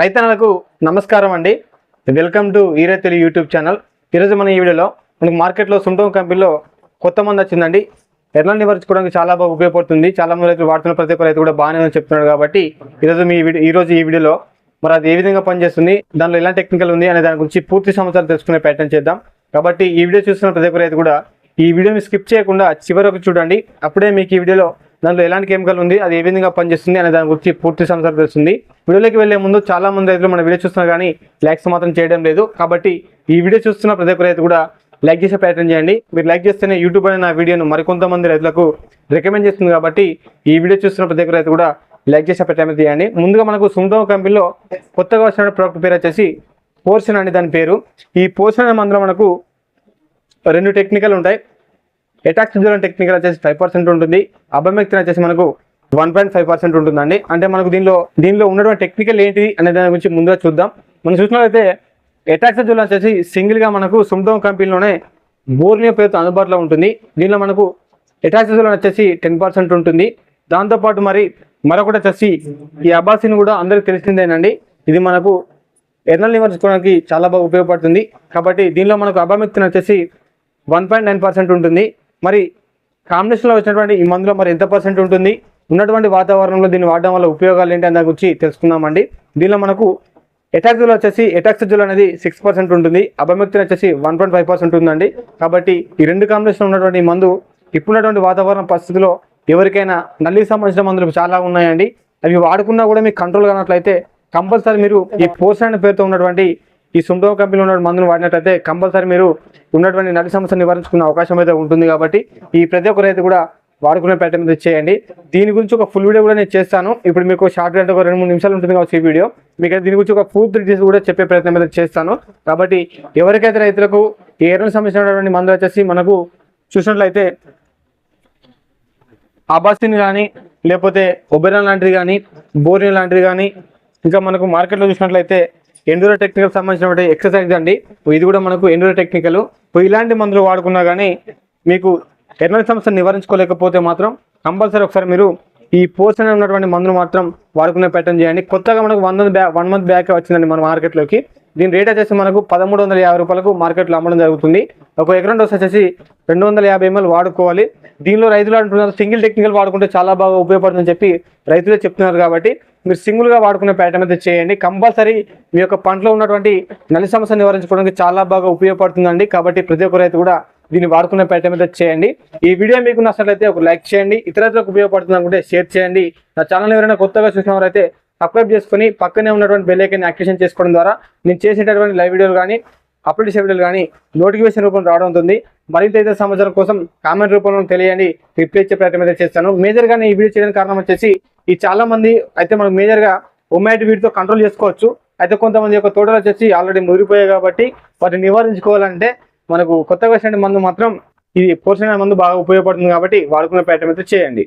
రైతన్నలకు నమస్కారం అండి. వెల్కమ్ టు ఈరైతులు యూట్యూబ్ ఛానల్. ఈరోజు మన ఈ వీడియోలో మనకు మార్కెట్లో సుంటం కంపెనీలో కొత్త మంది వచ్చిందండి. ఎర్రలు నివారించుకోవడానికి చాలా బాగా ఉపయోగపడుతుంది. చాలా మంది రైతులు వాడుతున్న ప్రతి ఒక్క రైతు కూడా బాగానే ఉందని చెప్తున్నాడు కాబట్టి ఈరోజు మీ వీడియో ఈరోజు ఈ వీడియోలో మరి అది ఏ విధంగా పనిచేస్తుంది దానిలో ఎలా టెక్నికల్ ఉంది అనే దాని గురించి పూర్తి సమాచారం తెలుసుకునే ప్రయత్నం చేద్దాం. కాబట్టి ఈ వీడియో చూస్తున్న ప్రతి ఒక్క రైతు కూడా ఈ వీడియోని స్కిప్ చేయకుండా చివరి చూడండి. అప్పుడే మీకు ఈ వీడియోలో దాంట్లో ఎలాంటి కెమికల్ ఉంది అది ఏ విధంగా పనిచేస్తుంది అనే దాని గురించి పూర్తి సంసారం తెలుస్తుంది. వీడియోలోకి వెళ్ళే ముందు చాలా మంది రైతులు మన వీడియో చూస్తున్నారు కానీ లైక్స్ మాత్రం చేయడం లేదు. కాబట్టి ఈ వీడియో చూస్తున్న ప్రతి ఒక్క రైతు కూడా లైక్ చేసే ప్రయత్నం చేయండి. మీరు లైక్ చేస్తేనే యూట్యూబ్ అనే నా వీడియోను మరికొంతమంది రైతులకు రికమెండ్ చేస్తుంది కాబట్టి ఈ వీడియో చూస్తున్న ప్రతి ఒక్క రైతు కూడా లైక్ చేసే ప్రయత్నం చేయండి. ముందుగా మనకు సుంటో కంపెనీలో కొత్తగా వచ్చిన ప్రోడక్ట్ పేరు వచ్చేసి పోర్షన్ అనే దాని పేరు. ఈ పోర్షన్ అనే మందులో మనకు రెండు టెక్నికల్ ఉంటాయి. ఎటాక్సిజోన్ టెక్నికల్ వచ్చేసి ఫైవ్ పర్సెంట్ ఉంటుంది. అబమెక్తిన్ వచ్చేసి మనకు వన్ పాయింట్ ఫైవ్ పర్సెంట్ ఉంటుందండి. అంటే మనకు దీనిలో దీనిలో ఉన్నటువంటి టెక్నికల్ ఏంటి అనే దాని గురించి ముందుగా చూద్దాం. మనం చూసినట్లయితే ఎటాక్సిజోల్ వచ్చేసి సింగిల్గా మనకు సుమ్దోమ్ కంపెనీలోనే బోర్నియో పేరుతో అందుబాటులో ఉంటుంది. దీనిలో మనకు ఎటాక్సిజోల్ వచ్చేసి టెన్ పర్సెంట్ ఉంటుంది. దాంతోపాటు మరి మరొకటి వచ్చేసి ఈ అబాసిన్ కూడా అందరికీ తెలిసిందేనండి. ఇది మనకు ఎర్నల్ నివర్చుకోవడానికి చాలా బాగా ఉపయోగపడుతుంది. కాబట్టి దీనిలో మనకు అబామిక్తిన్ వచ్చేసి వన్ పాయింట్ నైన్ పర్సెంట్ ఉంటుంది. మరి కాంబినేషన్లో వచ్చినటువంటి ఈ మందులో మరి ఎంత పర్సెంట్ ఉంటుంది? ఉన్నటువంటి వాతావరణంలో దీన్ని వాడడం వల్ల ఉపయోగాలు ఏంటి అని దాని గురించి తెలుసుకుందామండి. దీనిలో మనకు ఎటాక్సిజుల్ వచ్చేసి ఎటాక్సిజుల్ అనేది సిక్స్ పర్సెంట్ ఉంటుంది. అబమెక్తిన్ వచ్చేసి వన్ పాయింట్ ఫైవ్ పర్సెంట్ ఉందండి. కాబట్టి ఈ రెండు కాంబినేషన్ ఉన్నటువంటి మందు ఇప్పుడున్నటువంటి వాతావరణ పరిస్థితిలో ఎవరికైనా నల్లికి సంబంధించిన మందులు చాలా ఉన్నాయండి. అవి వాడుకున్నా కూడా మీకు కంట్రోల్ కానట్లయితే కంపల్సరీ మీరు ఈ పోర్షన్ అనే పేరుతో ఉన్నటువంటి ఈ సుంటో కంపెనీలో ఉన్న మందును వాడినట్లయితే కంపల్సరీ మీరు ఉన్నటువంటి నల్లి సమస్య నివారించుకునే అవకాశం అయితే ఉంటుంది కాబట్టి ఈ ప్రతి ఒక్క రైతు కూడా వాడుకునే ప్యాటర్న్ మీద చేయండి. దీని గురించి ఒక ఫుల్ వీడియో కూడా నేను చేస్తాను. ఇప్పుడు మీకు షార్ట్ అంటే ఒక రెండు మూడు నిమిషాలు ఉంటుంది కాబట్టి ఈ వీడియో. మీకు దీని గురించి ఒక ఫుల్ డీటెయిల్స్ కూడా చెప్పే ప్రయత్నం అయితే చేస్తాను. కాబట్టి ఎవరికైతే రైతులకు ఏ ఎరువులకు సంబంధించినటువంటి మందులు వచ్చేసి మనకు చూసినట్లయితే అబాసిన్ కానీ లేకపోతే ఒబెరాన్ లాంటిది కానీ బోరిన్ లాంటిది కానీ ఇంకా మనకు మార్కెట్లో చూసినట్లయితే ఎండూరో టెక్నికల్ సంబంధించినటువంటి ఎక్సర్సైజ్ అండి ఇది కూడా మనకు ఎండూరో టెక్నికల్ ఇలాంటి మందులు వాడుకున్నా కానీ మీకు ఎర్నల్ సమస్యను నివారించుకోలేకపోతే మాత్రం కంపల్సరీ ఒకసారి మీరు ఈ పోషణ ఉన్నటువంటి మందులు మాత్రం వాడుకునే ప్యాటర్న్ చేయండి. కొత్తగా మనకు one month back one month back వచ్చిందండి మన మార్కెట్లోకి దీని రేట్ వచ్చేసి మనకు పదమూడు వందల యాభై రూపాయలకు మార్కెట్లో అమ్మడం జరుగుతుంది. ఒక ఎకరం డోస్ వచ్చేసి రెండు వందల యాభై ఎంఎల్ వాడుకోవాలి. దీనిలో రైతులు అంటున్నారు సింగిల్ టెక్నికల్ వాడుకుంటే చాలా బాగా ఉపయోగపడుతుందని చెప్పి రైతులే చెప్తున్నారు కాబట్టి మీరు సింగిల్గా వాడుకునే ప్యాటర్న్ అయితే చేయండి. కంపల్సరీ మీ యొక్క పంటలో ఉన్నటువంటి నలి సమస్య నివారించుకోవడానికి చాలా బాగా ఉపయోగపడుతుందండి. కాబట్టి ప్రతి ఒక్క రైతు కూడా దీన్ని వాడుకునే ప్యాటర్న్ అయితే చేయండి. ఈ వీడియో మీకు నచ్చినట్లయితే ఒక లైక్ చేయండి. ఇతరులకు ఉపయోగపడుతుంది అనుకుంటే షేర్ చేయండి. నా ఛానల్ ఎవరైనా కొత్తగా చూసిన వారైతే సబ్స్క్రైబ్ చేసుకుని పక్కనే ఉన్నటువంటి బెల్ యాక్టివేషన్ చేసుకోవడం ద్వారా నేను చేసేటటువంటి లైవ్ వీడియోలు కానీ అప్లోడ్ చేసే వీడియోలు కానీ నోటిఫికేషన్ రూపంలో రావడం ఉంటుంది. మరింత ఇతర సమాచారం కోసం కామెంట్ రూపంలో తెలియండి. రిప్లై ఇచ్చే ప్రయత్నం అయితే చేస్తాను. మేజర్గా నేను ఈ వీడియో చేయడానికి కారణం వచ్చేసి ఈ చాలా మంది అయితే మనకు మేజర్గా ఒమ్మాయిటి వీటితో కంట్రోల్ చేసుకోవచ్చు. అయితే కొంతమంది యొక్క తోటలు వచ్చేసి ఆల్రెడీ మురిగిపోయాయి కాబట్టి వాటిని నివారించుకోవాలంటే మనకు కొత్తగా వచ్చిన మందు మాత్రం ఇది పోర్షన్ మందు బాగా ఉపయోగపడుతుంది కాబట్టి వాడుకునే ప్రయత్నం అయితే చేయండి.